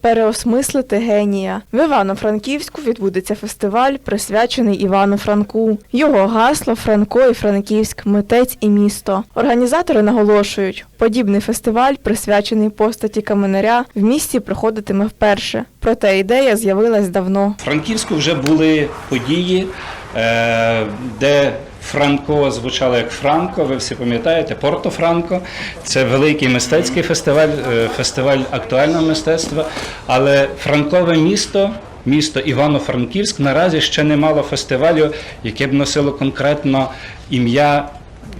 Переосмислити генія в Івано-Франківську відбудеться фестиваль, присвячений Івану Франку. Його гасло Франко і Франківськ, митець і місто. Організатори наголошують, подібний фестиваль, присвячений постаті каменаря, в місті проходитиме вперше. Проте ідея з'явилась давно. Франківську вже були події, де Франко звучало як Франко, ви всі пам'ятаєте, Порто Франко. Це великий мистецький фестиваль, е, фестиваль актуального мистецтва. Але Франкове місто, місто Івано-Франківськ, наразі ще не мало фестивалю, яке б носило конкретно ім'я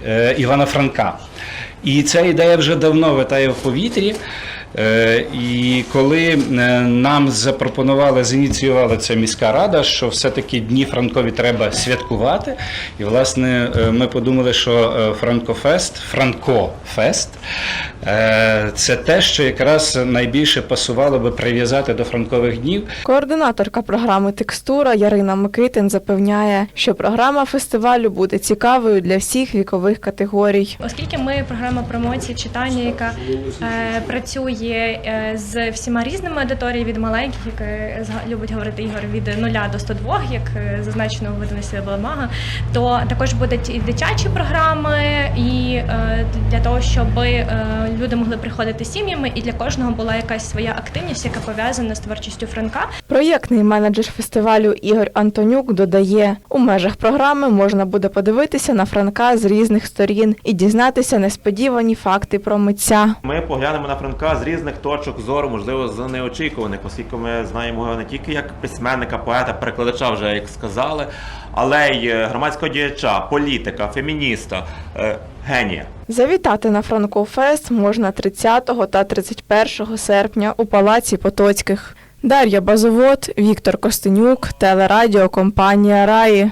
е, Івана Франка. І ця ідея вже давно витає в повітрі. Е, І коли е, нам запропонували, зініціювала ця міська рада, що все-таки дні Франкові треба святкувати. І власне е, ми подумали, що Франкофест, Франкофест це те, що якраз найбільше пасувало би прив'язати до франкових днів. Координаторка програми Текстура Ярина Микитин запевняє, що програма фестивалю буде цікавою для всіх вікових категорій. Оскільки ми програма промоції читання, яка е, працює е, з всіма різними аудиторіями від маленьких, як е, любить говорити Ігор, від 0 до 102, як е, зазначено в видавництві Белемага, то також будуть і дитячі програми, і для того, щоб люди могли приходити сім'ями, і для кожного була якась своя активність, яка пов'язана з творчістю Франка. Проєктний менеджер фестивалю Ігор Антонюк додає, у межах програми можна буде подивитися на Франка з різних сторін і дізнатися несподівані факти про митця. Ми поглянемо на Франка з різних точок зору, можливо, з неочікуваних, оскільки ми знаємо його не тільки як письменника, поета, перекладача, вже як сказали, але й е, громадського діяча, політика, фемініста, е, генія. Завітати на Франкофест можна 30 та 31 серпня у Палаці Потоцьких. Дар'я Базовод, Віктор Костенюк, телерадіокомпанія Раї.